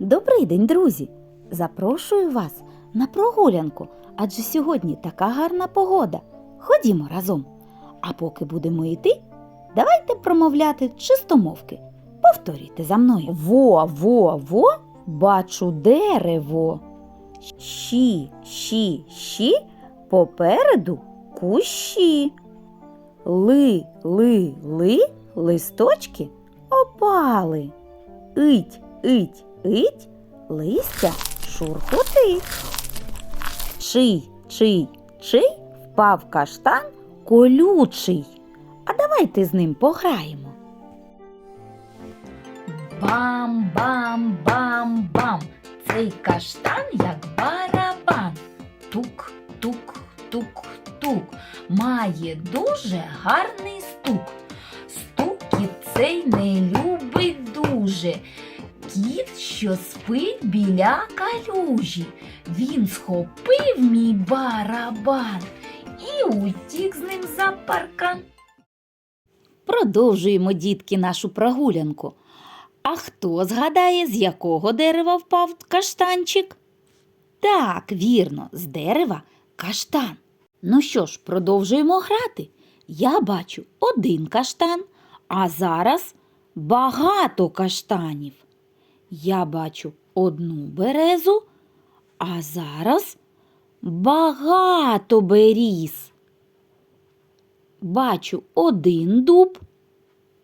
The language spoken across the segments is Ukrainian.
Добрий день, друзі! Запрошую вас на прогулянку, адже сьогодні така гарна погода. Ходімо разом. А поки будемо йти, давайте промовляти чистомовки. Повторюйте за мною. Во, во, во, бачу дерево. Щі, щі, щі, попереду кущі. Ли, ли, ли, листочки опали. Ить, ить, ить, листя шурхотить. Чий, чий, чий впав каштан колючий. А давайте з ним пограємо. Бам-бам-бам-бам. Цей каштан як барабан. Тук. Має дуже гарний стук. Стукіт цей не любить дуже. Кіт, що спить біля калюжі. Він схопив мій барабан і утік з ним за паркан. Продовжуємо, дітки, нашу прогулянку. А хто згадає, з якого дерева впав каштанчик? Так, вірно, з дерева каштан. Ну що ж, продовжуємо грати. Я бачу один каштан, а зараз багато каштанів. Я бачу одну березу, а зараз багато беріз. Бачу один дуб,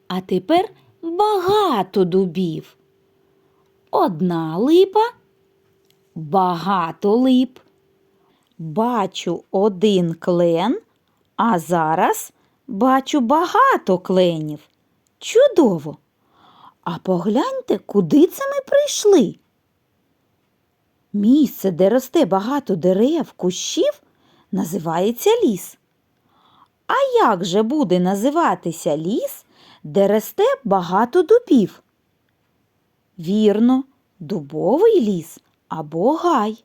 а тепер багато дубів. Одна липа, багато лип. Бачу один клен, а зараз бачу багато кленів. Чудово! А погляньте, куди це ми прийшли. Місце, де росте багато дерев, кущів, називається ліс. А як же буде називатися ліс, де росте багато дубів? Вірно, дубовий ліс або гай.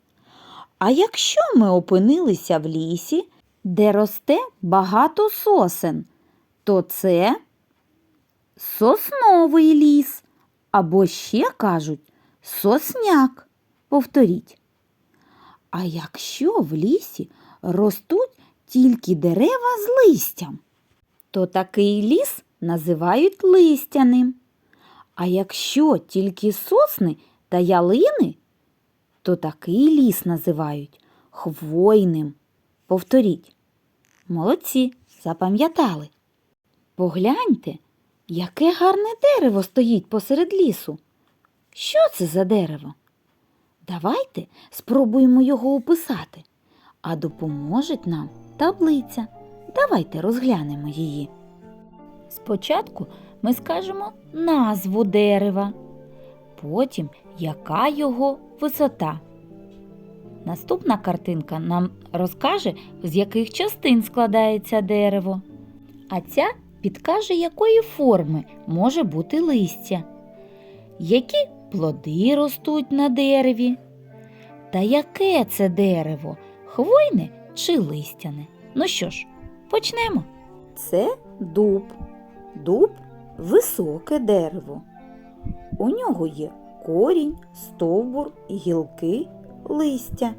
А якщо ми опинилися в лісі, де росте багато сосен, то це сосновий ліс, або ще кажуть сосняк. Повторіть. А якщо в лісі ростуть тільки дерева з листям, то такий ліс називають листяним. А якщо тільки сосни та ялини, то такий ліс називають хвойним. Повторіть. Молодці, запам'ятали. Погляньте, яке гарне дерево стоїть посеред лісу. Що це за дерево? Давайте спробуємо його описати, а допоможе нам таблиця. Давайте розглянемо її. Спочатку ми скажемо назву дерева, потім яка його висота. Наступна картинка нам розкаже, з яких частин складається дерево. А ця підкаже, якої форми може бути листя, які плоди ростуть на дереві. Та яке це дерево? Хвойне чи листяне? Ну що ж, почнемо. Це дуб. Дуб високе дерево. У нього є корінь, стовбур, гілки, листя.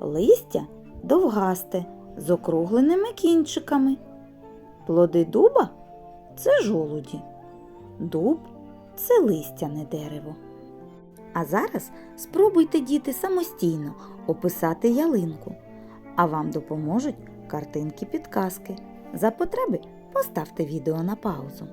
Листя довгасте з округленими кінчиками. Плоди дуба це жолуді. Дуб це листяне дерево. А зараз спробуйте діти самостійно описати ялинку, а вам допоможуть картинки підказки. За потреби поставте відео на паузу.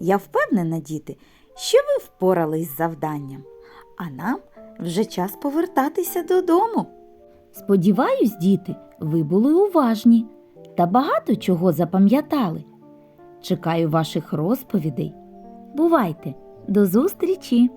Я впевнена, діти, що ви впорались з завданням, а нам вже час повертатися додому. Сподіваюсь, діти, ви були уважні та багато чого запам'ятали. Чекаю ваших розповідей. Бувайте, до зустрічі!